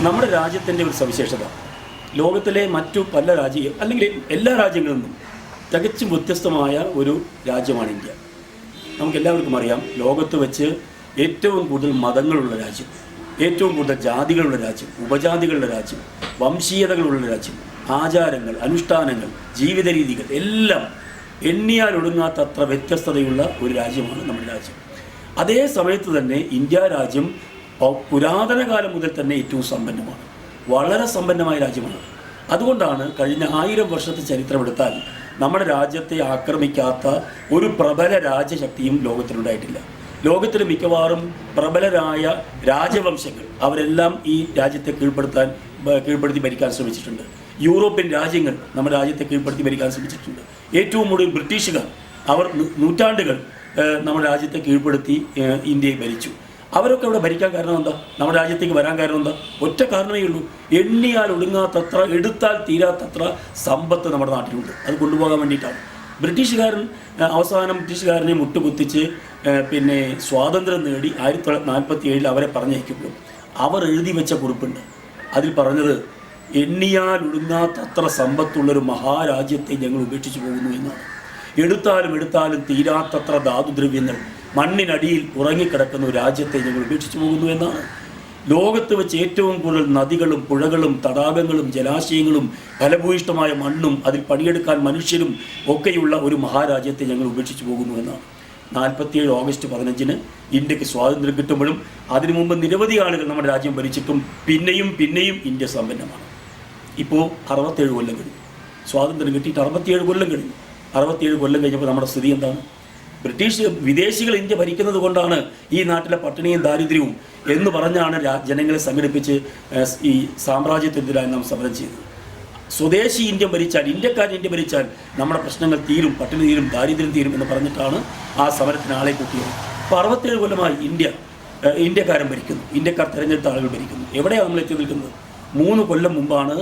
നമ്മുടെ രാജ്യത്തിന്റെ ഒരു സവിശേഷത. ലോകത്തിലെ മറ്റു പല രാജ്യ അല്ലെങ്കിൽ എല്ലാ രാജ്യങ്ങളിൽ നിന്നും തികച്ചും വ്യത്യസ്തമായ ഒരു രാജ്യമാണ് ഇന്ത്യ. നമുക്ക് എല്ലാവർക്കും അറിയാം ലോകത്ത് വെച്ച് ഏറ്റവും കൂടുതൽ മതങ്ങളുള്ള രാജ്യം ഏറ്റവും കൂടുതൽ ജാതികളുള്ള രാജ്യം ഉപജാതികളുടെ രാജ്യം വംശീയതകളുള്ള രാജ്യം ആചാരങ്ങൾ അനുഷ്ഠാനങ്ങൾ ജീവിത രീതികൾ എല്ലാം എണ്ണിയാൽ ഒടുങ്ങാത്തത്ര വ്യത്യസ്തതയുള്ള ഒരു രാജ്യമാണ് നമ്മുടെ രാജ്യം. അതേ സമയത്ത് തന്നെ ഇന്ത്യ രാജ്യം പുരാതന കാലം മുതൽ തന്നെ ഏറ്റവും സമ്പന്നമാണ്. വളരെ സമ്പന്നമായ രാജ്യമാണ്. അതുകൊണ്ടാണ് കഴിഞ്ഞ ആയിരം വർഷത്തെ ചരിത്രമെടുത്താൽ നമ്മുടെ രാജ്യത്തെ ആക്രമിക്കാത്ത ഒരു പ്രബല രാജ്യശക്തിയും ലോകത്തിലുണ്ടായിട്ടില്ല. ലോകത്തിൽ മിക്കവാറും പ്രബലരായ രാജവംശങ്ങൾ അവരെല്ലാം ഈ രാജ്യത്തെ കീഴ്പ്പെടുത്താൻ കീഴ്പ്പെടുത്തി ഭരിക്കാൻ ശ്രമിച്ചിട്ടുണ്ട്. യൂറോപ്യൻ രാജ്യങ്ങൾ നമ്മുടെ രാജ്യത്തെ കീഴ്പ്പെടുത്തി ഭരിക്കാൻ ശ്രമിച്ചിട്ടുണ്ട്. ഏറ്റവും കൂടുതൽ ബ്രിട്ടീഷുകാർ അവർ നൂറ്റാണ്ടുകൾ നമ്മുടെ രാജ്യത്തെ കീഴ്പ്പെടുത്തി ഇന്ത്യയെ ഭരിച്ചു. അവരൊക്കെ ഇവിടെ ഭരിക്കാൻ കാരണം എന്താ? നമ്മുടെ രാജ്യത്തേക്ക് വരാൻ കാരണം എന്താ? ഒറ്റ കാരണമേ ഉള്ളൂ. എണ്ണിയാൽ ഒടുങ്ങാത്തത്ര എടുത്താൽ തീരാത്തത്ര സമ്പത്ത് നമ്മുടെ നാട്ടിലുണ്ട്. അത് കൊണ്ടുപോകാൻ വേണ്ടിയിട്ടാണ്. ബ്രിട്ടീഷുകാരൻ അവസാനം ബ്രിട്ടീഷുകാരനെ മുട്ടുകുത്തിച്ച് പിന്നെ സ്വാതന്ത്ര്യം നേടി ആയിരത്തി തൊള്ളായിരത്തി നാൽപ്പത്തി ഏഴിൽ അവരെ പറഞ്ഞയക്കുമ്പോൾ അവർ എഴുതി വെച്ച കുറിപ്പുണ്ട്. അതിൽ പറഞ്ഞത് എണ്ണിയാൽ ഒടുങ്ങാത്തത്ര സമ്പത്തുള്ളൊരു മഹാരാജ്യത്തെ ഞങ്ങൾ ഉപേക്ഷിച്ചു പോകുന്നു എന്നാണ്. എടുത്താലും എടുത്താലും തീരാത്തത്ര ധാതുദ്രവ്യങ്ങൾ മണ്ണിനടിയിൽ ഉറങ്ങിക്കിടക്കുന്ന ഒരു രാജ്യത്തെ ഞങ്ങൾ ഉപേക്ഷിച്ചു പോകുന്നു എന്നാണ്. ലോകത്ത് വെച്ച് ഏറ്റവും കൂടുതൽ നദികളും പുഴകളും തടാകങ്ങളും ജലാശയങ്ങളും ഫലഭൂയിഷ്ടമായ മണ്ണും അതിൽ പണിയെടുക്കാൻ മനുഷ്യരും ഒക്കെയുള്ള ഒരു മഹാരാജ്യത്തെ ഞങ്ങൾ ഉപേക്ഷിച്ചു പോകുന്നു എന്നാണ്. നാൽപ്പത്തിയേഴ് ഓഗസ്റ്റ് പതിനഞ്ചിന് ഇന്ത്യയ്ക്ക് സ്വാതന്ത്ര്യം കിട്ടുമ്പോഴും അതിനു മുമ്പ് നിരവധി ആളുകൾ നമ്മുടെ രാജ്യം ഭരിച്ചിട്ടും പിന്നെയും പിന്നെയും ഇന്ത്യ സമ്പന്നമാണ്. ഇപ്പോൾ അറുപത്തേഴ് കൊല്ലം കഴിഞ്ഞു. സ്വാതന്ത്ര്യം കിട്ടിയിട്ട് അറുപത്തിയേഴ് കൊല്ലം കഴിഞ്ഞു. അറുപത്തിയേഴ് കൊല്ലം കഴിഞ്ഞപ്പോൾ നമ്മുടെ സ്ഥിതി എന്താണ്? ബ്രിട്ടീഷ് വിദേശികൾ ഇന്ത്യ ഭരിക്കുന്നത് കൊണ്ടാണ് ഈ നാട്ടിലെ പട്ടിണിയും ദാരിദ്ര്യവും എന്ന് പറഞ്ഞാണ് ജനങ്ങളെ സംഘടിപ്പിച്ച് ഈ സാമ്രാജ്യത്തിനെതിരായി നാം സമരം ചെയ്തത്. സ്വദേശി ഇന്ത്യ ഭരിച്ചാൽ ഇന്ത്യക്കാർ ഇന്ത്യ ഭരിച്ചാൽ നമ്മുടെ പ്രശ്നങ്ങൾ തീരും പട്ടിണി തീരും ദാരിദ്ര്യം തീരും എന്ന് പറഞ്ഞിട്ടാണ് ആ സമരത്തിന് ആളെ കൂട്ടിയത്. അപ്പോൾ അറുപത്തേഴ് കൊല്ലമായി ഇന്ത്യ ഇന്ത്യക്കാരൻ ഭരിക്കുന്നു. ഇന്ത്യക്കാർ തിരഞ്ഞെടുത്ത ആളുകൾ ഭരിക്കുന്നു. എവിടെയാണ് നമ്മൾ എത്തി നിൽക്കുന്നത്? മൂന്ന് കൊല്ലം മുമ്പാണ്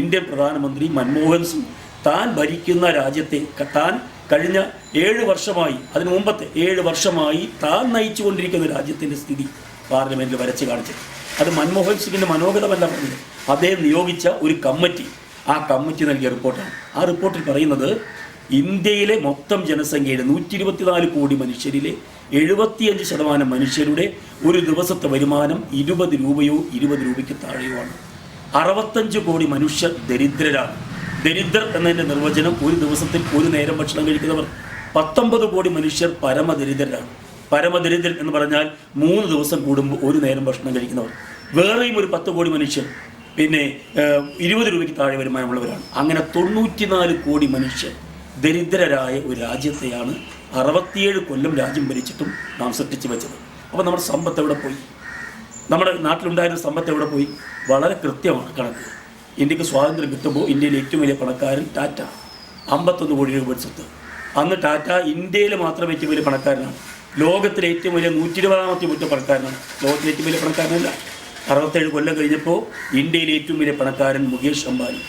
ഇന്ത്യൻ പ്രധാനമന്ത്രി മൻമോഹൻ സിംഗ് താൻ ഭരിക്കുന്ന രാജ്യത്തെ താൻ കഴിഞ്ഞ ഏഴ് വർഷമായി അതിനു മുമ്പത്തെ ഏഴ് വർഷമായി താൻ നയിച്ചുകൊണ്ടിരിക്കുന്ന രാജ്യത്തിന്റെ സ്ഥിതി പാർലമെന്റിൽ വരച്ച് കാണിച്ചത് അത് മൻമോഹൻ സിംഗിന്റെ മനോഗതമല്ല പറഞ്ഞത്. അദ്ദേഹം നിയോഗിച്ച ഒരു കമ്മിറ്റി. ആ കമ്മിറ്റി നൽകിയ റിപ്പോർട്ടാണ്. ആ റിപ്പോർട്ടിൽ പറയുന്നത് ഇന്ത്യയിലെ മൊത്തം ജനസംഖ്യയുടെ നൂറ്റി ഇരുപത്തിനാല് കോടി മനുഷ്യരിലെ എഴുപത്തിയഞ്ച് ശതമാനം മനുഷ്യരുടെ ഒരു ദിവസത്തെ വരുമാനം ഇരുപത് രൂപയോ ഇരുപത് രൂപയ്ക്ക് താഴെയോ ആണ്. അറുപത്തഞ്ച് കോടി മനുഷ്യർ ദരിദ്രരാണ്. ദരിദ്രർ എന്നതിന്റെ നിർവചനം ഒരു ദിവസത്തിൽ ഒരു നേരം ഭക്ഷണം കഴിക്കുന്നവർ. പത്തൊമ്പത് കോടി മനുഷ്യർ പരമദരിദ്രരാണ്. പരമദരിദ്രൻ എന്ന് പറഞ്ഞാൽ മൂന്ന് ദിവസം കൂടുമ്പോൾ ഒരു നേരം ഭക്ഷണം കഴിക്കുന്നവർ. വേറെയും ഒരു പത്ത് കോടി മനുഷ്യർ. പിന്നെ ഇരുപത് രൂപയ്ക്ക് താഴെ വരുമാനമുള്ളവരാണ്. അങ്ങനെ തൊണ്ണൂറ്റിനാല് കോടി മനുഷ്യർ ദരിദ്രരായ ഒരു രാജ്യത്തെയാണ് അറുപത്തിയേഴ് കൊല്ലം രാജ്യം ഭരിച്ചിട്ടും നാം സൃഷ്ടിച്ചു വെച്ചത്. അപ്പോൾ നമ്മുടെ സമ്പത്ത് എവിടെ പോയി? നമ്മുടെ നാട്ടിലുണ്ടായിരുന്ന സമ്പത്ത് എവിടെ പോയി? വളരെ കൃത്യമാണ് കണക്ക്. ഇന്ത്യയ്ക്ക് സ്വാതന്ത്ര്യം കിട്ടുമ്പോൾ ഇന്ത്യയിലെ ഏറ്റവും വലിയ പണക്കാരൻ ടാറ്റ. അമ്പത്തൊന്ന് കോടി രൂപ സ്വത്ത് അന്ന് ടാറ്റ ഇന്ത്യയിൽ മാത്രം ഏറ്റവും വലിയ പണക്കാരനാണ്. ലോകത്തിലെ ഏറ്റവും വലിയ നൂറ്റി ഇരുപതാമത്തെ വിട്ട പണക്കാരനാണ്. ലോകത്തിലെ ഏറ്റവും വലിയ പണക്കാരനല്ല. അറുപത്തേഴ് കൊല്ലം കഴിഞ്ഞപ്പോൾ ഇന്ത്യയിലെ ഏറ്റവും വലിയ പണക്കാരൻ മുകേഷ് അംബാനി.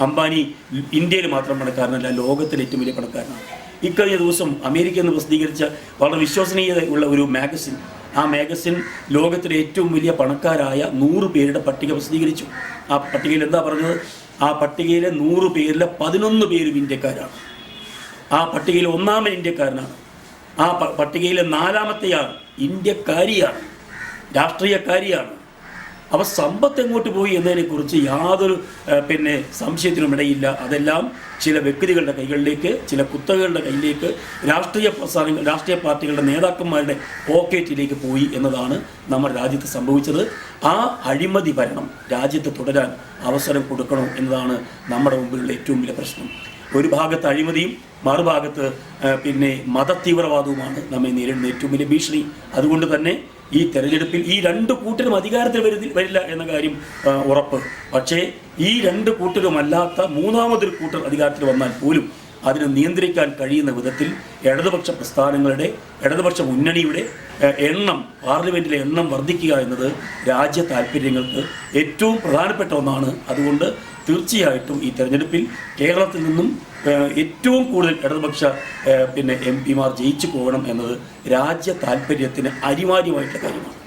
അംബാനി ഇന്ത്യയിൽ മാത്രം പണക്കാരനല്ല ലോകത്തിലെ ഏറ്റവും വലിയ പണക്കാരനാണ്. ഇക്കഴിഞ്ഞ ദിവസം അമേരിക്ക എന്ന് പ്രസിദ്ധീകരിച്ച വളരെ വിശ്വസനീയത ഉള്ള ഒരു മാഗസിൻ ആ മാഗസിൻ ലോകത്തിലെ ഏറ്റവും വലിയ പണക്കാരായ നൂറ് പേരുടെ പട്ടിക പ്രസിദ്ധീകരിച്ചു. ആ പട്ടികയിൽ എന്താ പറഞ്ഞത്? ആ പട്ടികയിലെ നൂറ് പേരിലെ പതിനൊന്ന് പേരും ഇന്ത്യക്കാരാണ്. ആ പട്ടികയിൽ ഒന്നാമൻ ഇന്ത്യക്കാരനാണ്. ആ പട്ടികയിലെ നാലാമത്തെയാണ് ഇന്ത്യക്കാരിയാണ്. രാഷ്ട്രീയക്കാരിയാണ്. അവ സമ്പത്ത് എങ്ങോട്ട് പോയി എന്നതിനെക്കുറിച്ച് യാതൊരു പിന്നെ സംശയത്തിനും ഇടയില്ല. അതെല്ലാം ചില വ്യക്തികളുടെ കൈകളിലേക്ക് ചില കുത്തകളുടെ കയ്യിലേക്ക് രാഷ്ട്രീയ പ്രസ്ഥാനങ്ങൾ രാഷ്ട്രീയ പാർട്ടികളുടെ നേതാക്കന്മാരുടെ പോക്കറ്റിലേക്ക് പോയി എന്നതാണ് നമ്മുടെ രാജ്യത്ത് സംഭവിച്ചത്. ആ അഴിമതി ഭരണം രാജ്യത്ത് തുടരാൻ അവസരം കൊടുക്കണം എന്നതാണ് നമ്മുടെ മുമ്പിലുള്ള ഏറ്റവും വലിയ പ്രശ്നം. ഒരു ഭാഗത്ത് അഴിമതിയും മറുഭാഗത്ത് പിന്നെ മതതീവ്രവാദവുമാണ് നമ്മെ നേരിടുന്ന ഏറ്റവും വലിയ ഭീഷണി. അതുകൊണ്ട് തന്നെ ഈ തെരഞ്ഞെടുപ്പിൽ ഈ രണ്ട് കൂട്ടരും അധികാരത്തിൽ വരുതി വരില്ല എന്ന കാര്യം ഉറപ്പ്. പക്ഷേ ഈ രണ്ട് കൂട്ടരുമല്ലാത്ത മൂന്നാമതൊരു കൂട്ടർ അധികാരത്തിൽ വന്നാൽ പോലും അതിനെ നിയന്ത്രിക്കാൻ കഴിയുന്ന വിധത്തിൽ ഇടതുപക്ഷ പ്രസ്ഥാനങ്ങളുടെ ഇടതുപക്ഷ മുന്നണിയുടെ എണ്ണം പാർലമെന്റിലെ എണ്ണം വർദ്ധിക്കുക എന്നത് രാജ്യ താല്പര്യങ്ങൾക്ക് ഏറ്റവും പ്രധാനപ്പെട്ട ഒന്നാണ്. അതുകൊണ്ട് തീർച്ചയായിട്ടും ഈ തെരഞ്ഞെടുപ്പിൽ കേരളത്തിൽ നിന്നും ഏറ്റവും കൂടുതൽ ഇടതുപക്ഷ പിന്നെ എം പിമാർ ജയിച്ചു പോകണം എന്നത് രാജ്യ താല്പര്യത്തിന് അനിവാര്യമായിട്ടുള്ള കാര്യമാണ്.